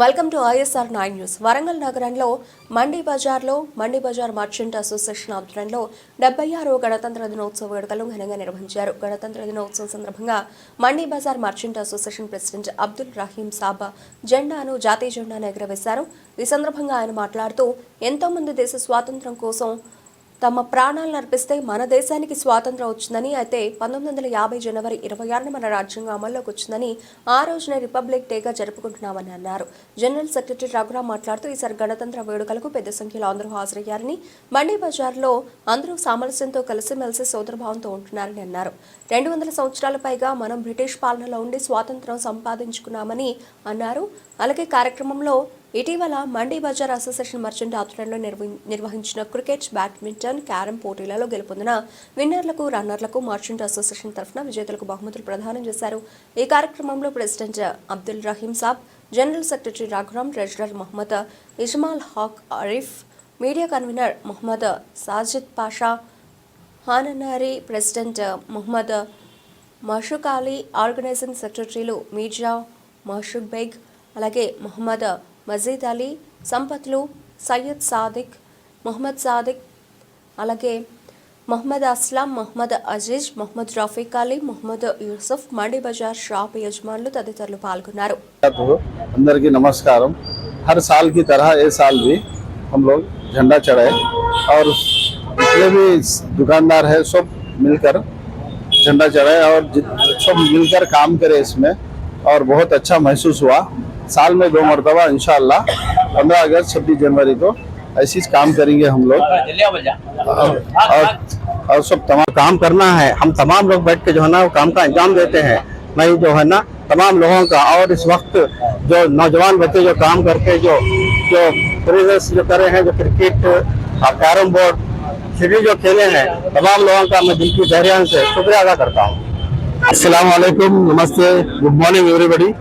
Welcome to ISR nine news Warangal నగరంలో మండి బజార్లో మండి Bazar merchant association ఆధ్వర్యంలో డెబ్బై ఆరవ గణతంత్ర దినోత్సవ వేడుకలు ఘనంగా నిర్వహించారు. గణతంత్ర దినోత్సవం సందర్భంగా Mandi Bazar merchant association president Abdul Rahim Saba జెండాను జాతీయ జెండాను ఎగురవేశారు. ఈ సందర్భంగా ఆయన మాట్లాడుతూ ఎంతోమంది దేశ స్వాతంత్ర్యం కోసం తమ ప్రాణాలను అర్పిస్తే మన దేశానికి స్వాతంత్రం వచ్చిందని అయితే పంతొమ్మిది వందల యాభై జనవరి ఇరవై ఆరున మన రాజ్యాంగం అమల్లోకి వచ్చిందని ఆ రోజున రిపబ్లిక్ డేగా జరుపుకుంటున్నామని అన్నారు. జనరల్ సెక్రటరీ రఘురామ్ మాట్లాడుతూ ఈసారి గణతంత్ర వేడుకలకు పెద్ద సంఖ్యలో అందరూ హాజరయ్యారని మండీ బజార్లో అందరూ సామరస్యంతో కలిసిమెలిసి సోదరభావంతో ఉంటున్నారని అన్నారు. రెండు వందల సంవత్సరాల పైగా మనం బ్రిటిష్ పాలనలో ఉండి స్వాతంత్రం సంపాదించుకున్నామని అన్నారు. అలాగే కార్యక్రమంలో ఇటీవల మండీ బజార్ అసోసియేషన్ మర్చెంట్ ఆధ్వర్యంలో నిర్వహించిన క్రికెట్ బ్యాడ్మింటన్ క్యారం పోటీలలో గెలుపొందిన విన్నర్లకు రన్నర్లకు మర్చెంట్ అసోసియేషన్ తరఫున విజేతలకు బహుమతులు ప్రదానం చేశారు. ఈ కార్యక్రమంలో president Abdul Rahim Sab general secretary Raghuram treasurer Mohammed Izmal Haq Arif media convener Mohammed Sajid Pasha honorary president Mohammed Mashuk Ali organising సెక్రటరీలు మీర్జా మషుక్ బేగ్ అలాగే మహమ్మద్ మజీద్ అలీ సంపత్లు సయ్యద్ సాదిక్ మొహమ్మద్ సాదిక్ అలాగే మొహమ్మద్ అస్లాం మొహమ్మద్ అజీజ్ మొహమ్మద్ రఫీక్ అలీ మొహమ్మద్ యూసుఫ్ మండి బజార్ షాప్ యజమానులు తదితరులు పాల్గొన్నారు तो अंदर की नमस्कारम हर साल की तरह ये साल भी हम लोग झंडा चढ़ाए और जितने भी दुकानदार है सब मिलकर झंडा चढ़ाए और जित- सब मिलकर काम करे इसमें और बहुत अच्छा महसूस हुआ साल में दो मरतबा इंशाल्लाह पंद्रह अगस्त छब्बीस जनवरी को ऐसी काम करेंगे हम लोग। और, और, सब तमाम काम करना है। हम तमाम लोग बैठ के जो है ना काम का अंजाम देते हैं। मैं जो है ना तमाम लोगों का और इस वक्त जो नौजवान बच्चे जो काम करके जो जो क्रिकेट जो करे हैं जो क्रिकेट और कैरम बोर्ड सीढ़ी जो खेले हैं तमाम लोगों का मैं दिल की गहरियान से शुक्रिया अदा करता हूँ। अस्सलाम नमस्ते good morning everybody.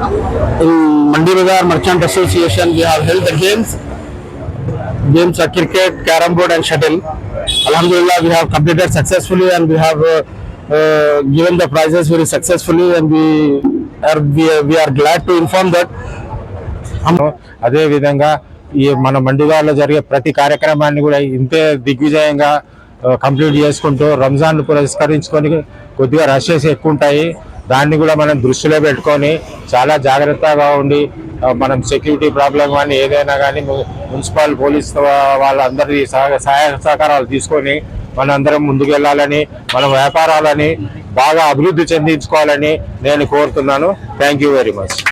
In Mandi Bazar Merchant Association, we have held the games games are cricket, carom board, and shuttle. Alhamdulillah, we have completed successfully and we have uh, uh, given the prizes very successfully, and we are we are, we are glad to inform that. అదే విధంగా ఈ మన మండిగాల్లో జరిగే ప్రతి కార్యక్రమాన్ని కూడా ఇంతే దిగ్విజయంగా కంప్లీట్ చేసుకుంటూ రంజాన్ పురస్కరించుకొని కొద్దిగా రషెస్ ఎక్కువ ఉంటాయి దాన్ని కూడా మనం దృష్టిలో పెట్టుకొని చాలా జాగ్రత్తగా ఉండి మనం సెక్యూరిటీ ప్రాబ్లం కానీ ఏదైనా కానీ మున్సిపల్ పోలీస్ వాళ్ళందరి సహాయ సహకారాలు తీసుకొని మనందరం ముందుకెళ్ళాలని మన వ్యాపారాలని బాగా అభివృద్ధి చెందించుకోవాలని నేను కోరుతున్నాను. Thank you very much